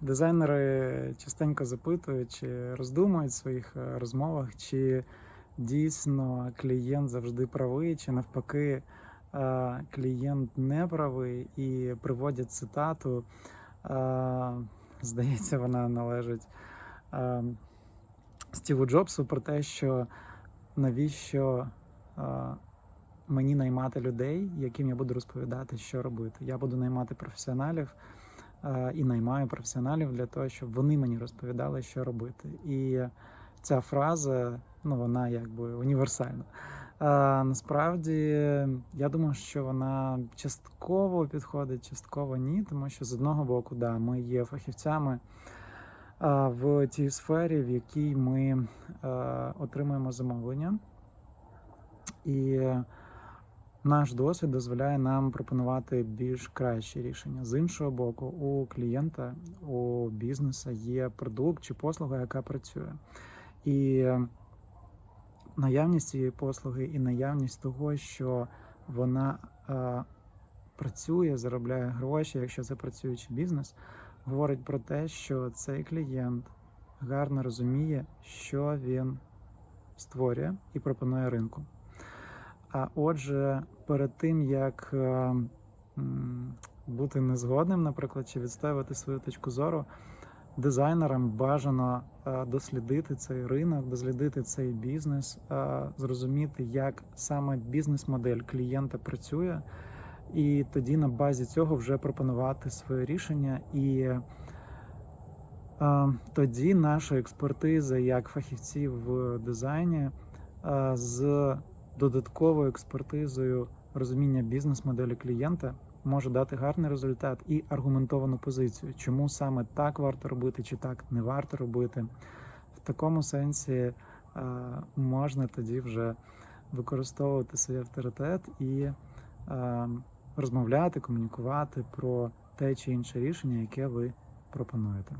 Дизайнери частенько запитують, чи роздумують в своїх е, розмовах, чи дійсно клієнт завжди правий, чи навпаки е, клієнт не правий і приводять цитату. е, Здається, вона належить Стіву Джобсу про те, що навіщо мені наймати людей, яким я буду розповідати, що робити. Я буду наймати професіоналів і наймаю професіоналів для того, щоб вони мені розповідали, що робити. І ця фраза, ну вона якби універсальна. А, насправді, я думаю, що вона частково підходить, частково ні, тому що з одного боку, да, ми є фахівцями а, в тій сфері, в якій ми е, отримуємо замовлення. І наш досвід дозволяє нам пропонувати більш кращі рішення. З іншого боку, у клієнта, у бізнесу є продукт чи послуга, яка працює. І наявність цієї послуги і наявність того, що вона е, працює, заробляє гроші, якщо це працюючий бізнес, говорить про те, що цей клієнт гарно розуміє, що він створює і пропонує ринку. А отже, перед тим як е, бути незгодним, наприклад, чи відстоювати свою точку зору, дизайнерам бажано е, дослідити цей ринок, дослідити цей бізнес, е, зрозуміти, як саме бізнес-модель клієнта працює, і тоді на базі цього вже пропонувати своє рішення. І тоді наша експертиза як фахівців в дизайні з додатковою експертизою розуміння бізнес-моделі клієнта може дати гарний результат і аргументовану позицію, чому саме так варто робити, чи так не варто робити. В такому сенсі е, можна тоді вже використовувати свій авторитет і е, розмовляти, комунікувати про те чи інше рішення, яке ви пропонуєте.